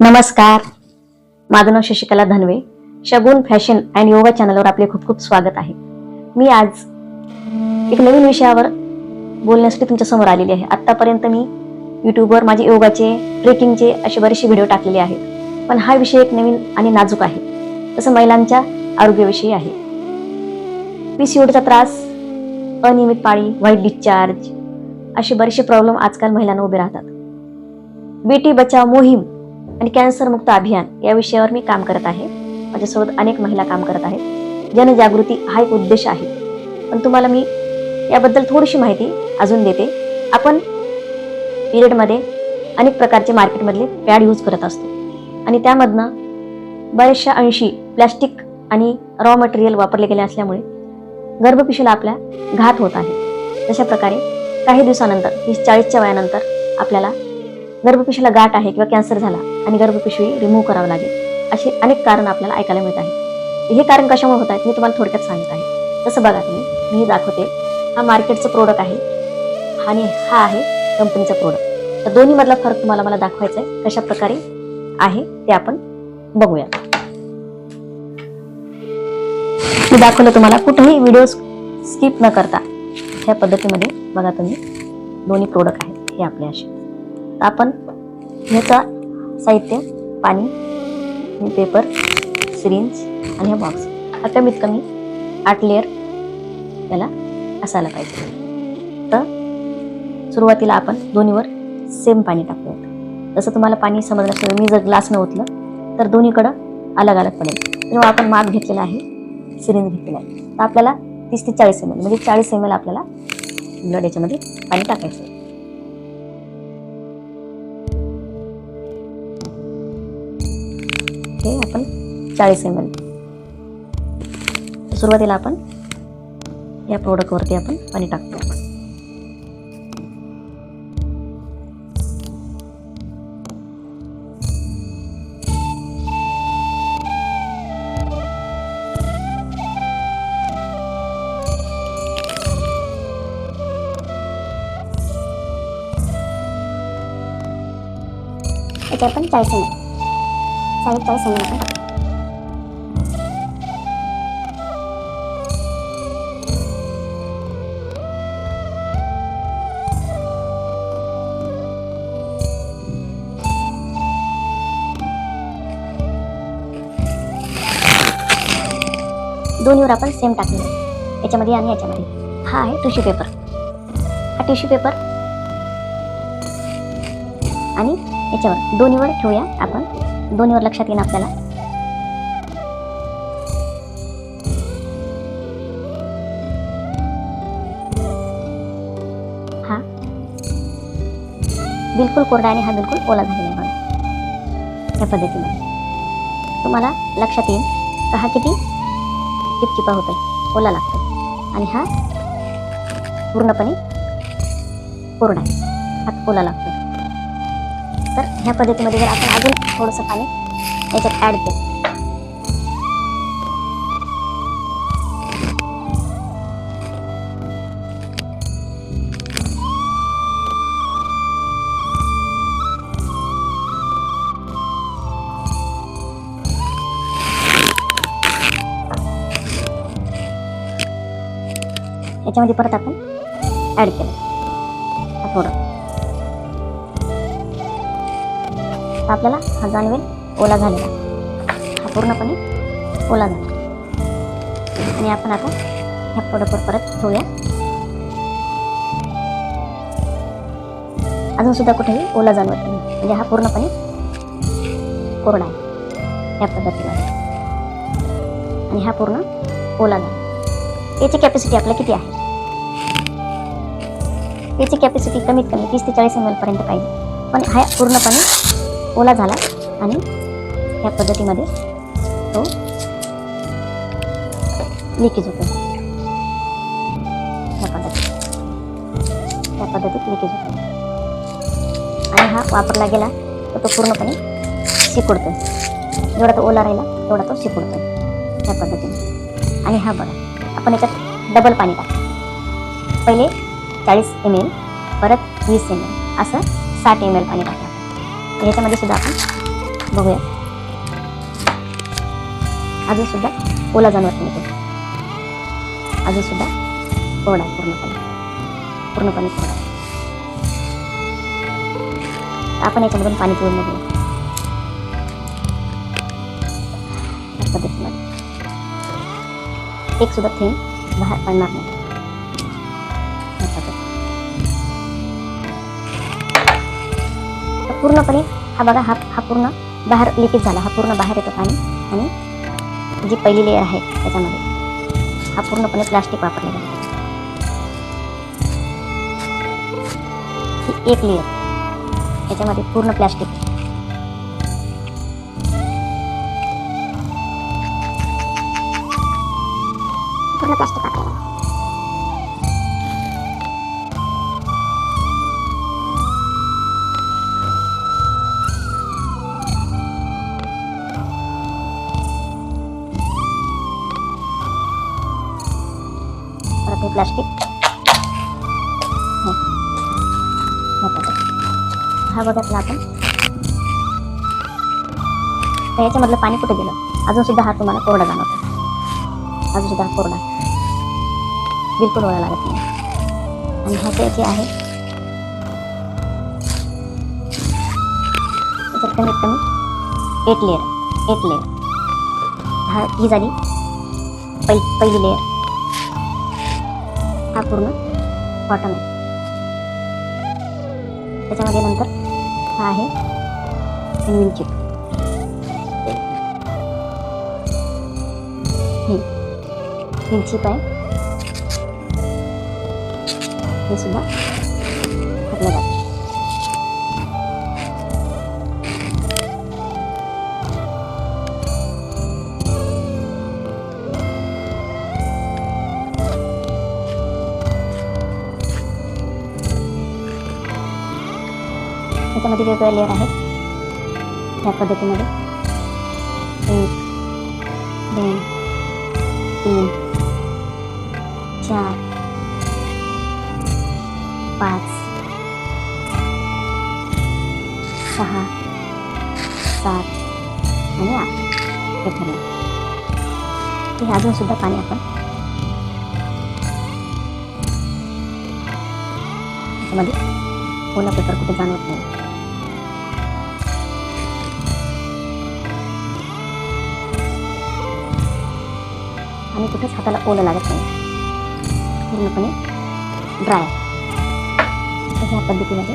नमस्कार. माझं नाव Shashikala Dhanave. Shagun fashion and yoga चॅनलवर आपले खूप खूप स्वागत आहे. मी आज एक नवीन विषयावर बोलण्यासाठी तुमच्यासमोर आलेली आहे. आत्तापर्यंत मी यूट्यूबवर माझे योगाचे ट्रेकिंगचे असे बरेचसे व्हिडिओ टाकलेले आहेत. पण हा विषय एक नवीन आणि नाजूक आहे. तसं महिलांच्या आरोग्याविषयी आहे. पीसीओडीचा त्रास अनियमित पाळी व्हाईट डिस्चार्ज असे बरेचसे प्रॉब्लेम आजकाल महिलांना उभे राहतात. बेटी बचाव मोहीम आणि कॅन्सर मुक्त अभियान या विषयावर मी काम करत आहे. माझ्यासोबत अनेक महिला काम करत आहेत. जनजागृती हा एक उद्देश आहे. पण तुम्हाला मी याबद्दल थोडीशी माहिती अजून देते. आपण पिरियडमध्ये अनेक प्रकारचे मार्केटमधले पॅड यूज करत असतो. आणि त्यामधनं बऱ्याचशा अंशी प्लॅस्टिक आणि रॉ मटेरियल वापरले गेले असल्यामुळे गर्भपिशूला आपल्या घात होत आहे. तशा प्रकारे काही दिवसानंतर वीस चाळीसच्या वयानंतर आपल्याला गर्भपिशवीला गाठ आहे किंवा कॅन्सर झाला आणि गर्भपिशवी रिमूव्ह करावं लागेल. असे अनेक कारण आपल्याला ऐकायला मिळत आहेत. हे कारण कशामुळे होत आहेत मी तुम्हाला थोडक्यात सांगत आहे. तसं बघा तुम्ही. मी हे दाखवते. हा मार्केटचं प्रोडक्ट आहे. आणि हा आहे कंपनीचा प्रोडक्ट तर दोन्हीमधला फरक तुम्हाला मला दाखवायचा आहे कशा प्रकारे आहे ते आपण बघूया. मी दाखवलं तुम्हाला कुठेही व्हिडिओ स्किप न करता ह्या पद्धतीमध्ये बघा तुम्ही दोन्ही प्रोडक्ट आहेत हे आपले असे. आपण ह्याचा साहित्य पाणी पेपर सिरिंज आणि हा बॉक्स हा कमीत कमी आठ लेअर याला असायला पाहिजे. तर सुरुवातीला आपण दोन्हीवर सेम पाणी टाकूयात. जसं तुम्हाला पाणी समजण्यासाठी मी जर ग्लासनं ओतलं तर दोन्हीकडं अलग अलग पडेल. तेव्हा आपण माप घेतलेला आहे सिरिंज घेतलेला आहे. तर आपल्याला तीस ते चाळीस एम एल म्हणजे चाळीस एम एल आपल्याला ब्लड याच्यामध्ये पाणी टाकायचं इथे आपण चाळीस एम एल सुरुवातीला आपण या प्रोडक्टवरती आपण पाणी टाकतो. याच्यावर पण चाळीस एम एल चाळीस चाळीस एम आपण दोन्हीवर आपण सेम टाकलेलं याच्यामध्ये आणि याच्यामध्ये. हा आहे टिश्यू पेपर हा टिश्यू पेपर आणि याच्यावर दोन्हीवर ठेवूया आपण. दोन्हीवर लक्षात येईन आपल्याला. हा. बिलकुल कोरडा आणि हा बिलकुल ओला झालेला आहे बघा. या पद्धतीने. तुम्हाला लक्षात येईल का हा किती चिपचिपा होतोय. ओला लागतो आणि हा पूर्णपणे कोरडा आहे. हा ओला लागतो तर ह्या पद्धतीमध्ये जर आपण अजून थोडंसं पाणी याच्यात ॲड केलं. याच्यामध्ये परत आपण ॲड केलं. थोडं. आता आपल्याला हा जाणवेल ओला झालेला हा पूर्णपणे ओला झाला. आणि आपण आता ह्या प्रोडक्टवर परत ठेवूया. अजून सुद्धा कुठेही ओला जाणवत नाही. म्हणजे हा पूर्णपणे कोरडा आहे. या पद्धतीमध्ये. आणि हा पूर्ण ओला झाला. याची कॅपॅसिटी आपल्या किती आहे? याची कॅपॅसिटी कमीत कमी तीस ते चाळीस एम एलपर्यंत पाहिजे. पण हा पूर्णपणे ओला झाला आणि ह्या पद्धतीमध्ये तो लिकेज होतो. ह्या पद्धतीत. ह्या पद्धतीत लिकेज होतो. आणि हा वापरला गेला तर तो पूर्णपणे शिकुडतो जेवढा तो ओला राहिला तेवढा तो शिकुडतो ह्या पद्धतीने. आणि हा बघा आपण याच्यात डबल पाणी टाकतो पहिले चाळीस एम एल परत वीस एम एल असं साठ एम एल पाणी टाकतो ह्याच्यामध्ये सुद्धा आपण बघूया अजून सुद्धा ओला जाणवत नाही अजून सुद्धा कोरडा आहे पूर्णपणे पूर्णपणे कोरडा आपण याच्यामधून पाणी पिऊन बघूया एक सुद्धा थेंब बाहेर पडणार नाही पूर्णपणे हा बघा हा हा पूर्ण बाहेर लिकेज झाला. हा पूर्ण बाहेर येतो पाणी आणि जी पहिली लेअर आहे त्याच्यामध्ये हा पूर्णपणे प्लास्टिक वापरलेला आहे. ही एक लेअर याच्यामध्ये पूर्ण प्लास्टिक पूर्ण प्लास्टिक वापरलेलं हे प्लास्टिक. हा. बघितला आपण. याच्यामधलं पाणी कुठे गेलं? अजून सुद्धा हा तुम्हाला कोरडा जाणवतो. अजून सुद्धा हा कोरडा. बिलकुल ओळा लागत नाही. आणि ह्याचे जे आहे कमीत कमी एट लेअर एट लेअर हा ही झाली पहिली लेअर हा पूर्ण कॉटन आहे. त्याच्यामध्ये नंतर हा आहे चिप ही. चिप आहे. हे सुद्धा घातलं जातं त्याच्यामध्ये वेगवेगळे लेअर आहेत त्या पद्धतीमध्ये एक दोन तीन चार पाच सहा सात आणि आठ. हे ठरलं. हे अजूनसुद्धा पाणी आपण त्याच्यामध्ये ओला पेपर कुठे जाणवत नाही. आणि कुठेच हाताला ओलं लागत नाही. पूर्णपणे ड्राय तर ह्या पद्धतीमध्ये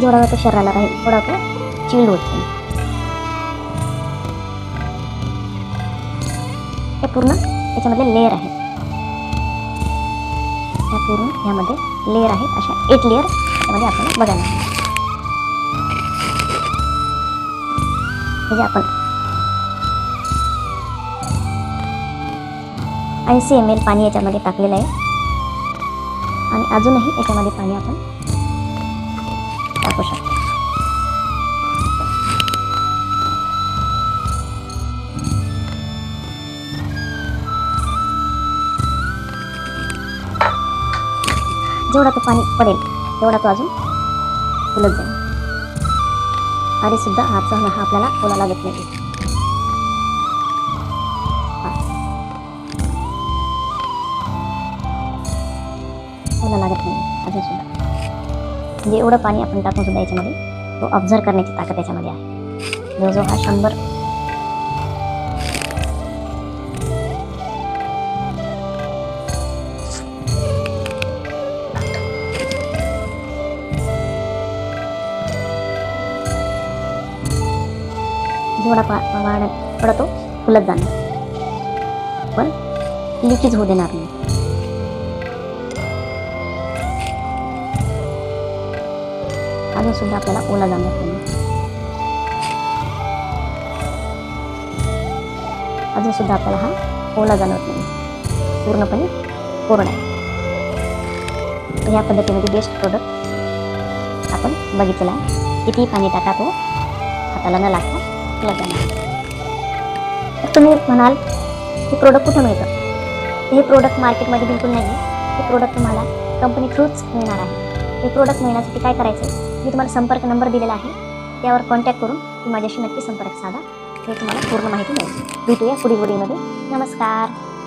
जेवढा वेळ तो शरीराला राहील. थोडा तो चिल्ड होत नाही. हे पूर्ण त्याच्यामध्ये लेअर आहेत. ह्या पूर्ण ह्यामध्ये लेअर आहेत. अशा एट लेअर त्यामध्ये आपल्याला बघायला हे जे आपण ऐंशी एम एल पाणी याच्यामध्ये टाकलेलं आहे. आणि अजूनही याच्यामध्ये पाणी आपण टाकू शकतो. जेवढा तो पाणी पडेल तेवढा तो अजून फुलत जाईल. आणि सुद्धा हाचा हा आपल्याला ओला लागत नाही. ओला लागत नाही अजून सुद्धा. म्हणजे एवढं पाणी आपण टाकून सुद्धा याच्यामध्ये तो ऑब्झर्व करण्याची ताकद त्याच्यामध्ये आहे. जवळजवळ हा शंभर. थोडा पा वाढेल तेवढा तो फुलत जाणार. पण लिकेज होऊ देणार नाही. अजूनसुद्धा आपल्याला ओला जाणवत नाही. अजून सुद्धा आपल्याला हा ओला जाणवत नाही. पूर्णपणे कोरडा आहे. या ह्या पद्धतीमध्ये बेस्ट प्रोडक्ट आपण बघितलेला आहे. कितीही पाणी टाका तो हाताला न लागता ओला जाणार तर तुम्ही म्हणाल हे प्रोडक्ट कुठं मिळतं? हे प्रोडक्ट मार्केटमध्ये बिलकुल नाही आहे हे प्रोडक्ट तुम्हाला कंपनी थ्रूच मिळणार आहे. हे प्रोडक्ट मिळण्यासाठी काय करायचं मी तुम्हाला संपर्क नंबर दिलेला आहे. त्यावर कॉन्टॅक्ट करून तुम्ही माझ्याशी नक्की संपर्क साधा. हे तुम्हाला पूर्ण माहिती मिळेल. भेटूया पुढील व्हिडिओमध्ये. नमस्कार.